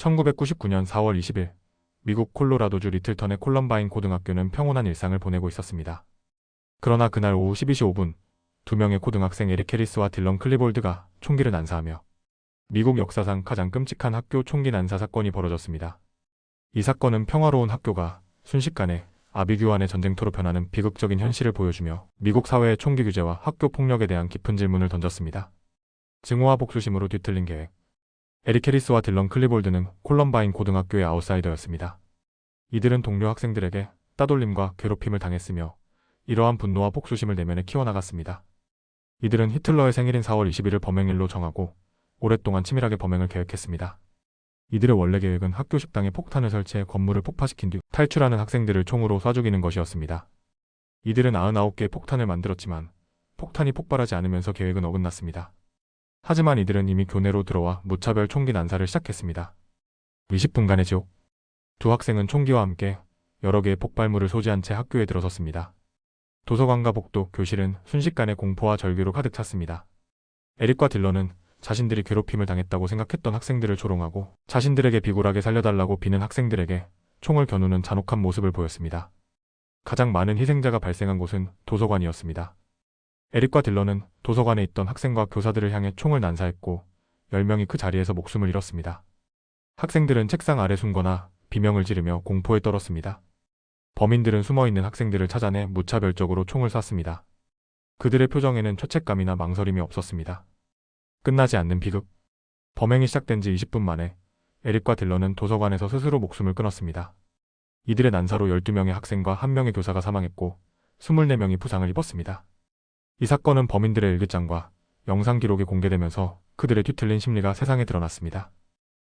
1999년 4월 20일 미국 콜로라도주 리틀턴의 콜럼바인 고등학교는 평온한 일상을 보내고 있었습니다. 그러나 그날 오후 12시 5분 두 명의 고등학생 에릭 해리스와 딜런 클리볼드가 총기를 난사하며 미국 역사상 가장 끔찍한 학교 총기 난사 사건이 벌어졌습니다. 이 사건은 평화로운 학교가 순식간에 아비규환의 전쟁터로 변하는 비극적인 현실을 보여주며 미국 사회의 총기 규제와 학교 폭력에 대한 깊은 질문을 던졌습니다. 증오와 복수심으로 뒤틀린 계획. 에릭 해리스와 딜런 클리볼드는 콜럼바인 고등학교의 아웃사이더였습니다. 이들은 동료 학생들에게 따돌림과 괴롭힘을 당했으며 이러한 분노와 복수심을 내면에 키워나갔습니다. 이들은 히틀러의 생일인 4월 20일을 범행일로 정하고 오랫동안 치밀하게 범행을 계획했습니다. 이들의 원래 계획은 학교 식당에 폭탄을 설치해 건물을 폭파시킨 뒤 탈출하는 학생들을 총으로 쏴 죽이는 것이었습니다. 이들은 99개의 폭탄을 만들었지만 폭탄이 폭발하지 않으면서 계획은 어긋났습니다. 하지만 이들은 이미 교내로 들어와 무차별 총기 난사를 시작했습니다. 20분간의 지옥. 두 학생은 총기와 함께 여러 개의 폭발물을 소지한 채 학교에 들어섰습니다. 도서관과 복도, 교실은 순식간에 공포와 절규로 가득 찼습니다. 에릭과 딜런은 자신들이 괴롭힘을 당했다고 생각했던 학생들을 조롱하고 자신들에게 비굴하게 살려달라고 비는 학생들에게 총을 겨누는 잔혹한 모습을 보였습니다. 가장 많은 희생자가 발생한 곳은 도서관이었습니다. 에릭과 딜런은 도서관에 있던 학생과 교사들을 향해 총을 난사했고 10명이 그 자리에서 목숨을 잃었습니다. 학생들은 책상 아래 숨거나 비명을 지르며 공포에 떨었습니다. 범인들은 숨어있는 학생들을 찾아내 무차별적으로 총을 쐈습니다. 그들의 표정에는 죄책감이나 망설임이 없었습니다. 끝나지 않는 비극. 범행이 시작된 지 20분 만에 에릭과 딜런은 도서관에서 스스로 목숨을 끊었습니다. 이들의 난사로 12명의 학생과 1명의 교사가 사망했고 24명이 부상을 입었습니다. 이 사건은 범인들의 일기장과 영상 기록이 공개되면서 그들의 뒤틀린 심리가 세상에 드러났습니다.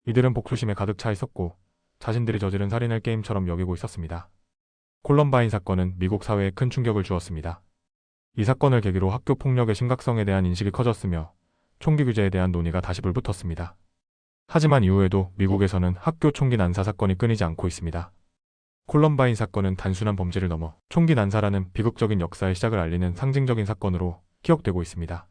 이들은 복수심에 가득 차 있었고 자신들이 저지른 살인을 게임처럼 여기고 있었습니다. 콜럼바인 사건은 미국 사회에 큰 충격을 주었습니다. 이 사건을 계기로 학교 폭력의 심각성에 대한 인식이 커졌으며 총기 규제에 대한 논의가 다시 불붙었습니다. 하지만 이후에도 미국에서는 학교 총기 난사 사건이 끊이지 않고 있습니다. 콜럼바인 사건은 단순한 범죄를 넘어 총기 난사라는 비극적인 역사의 시작을 알리는 상징적인 사건으로 기억되고 있습니다.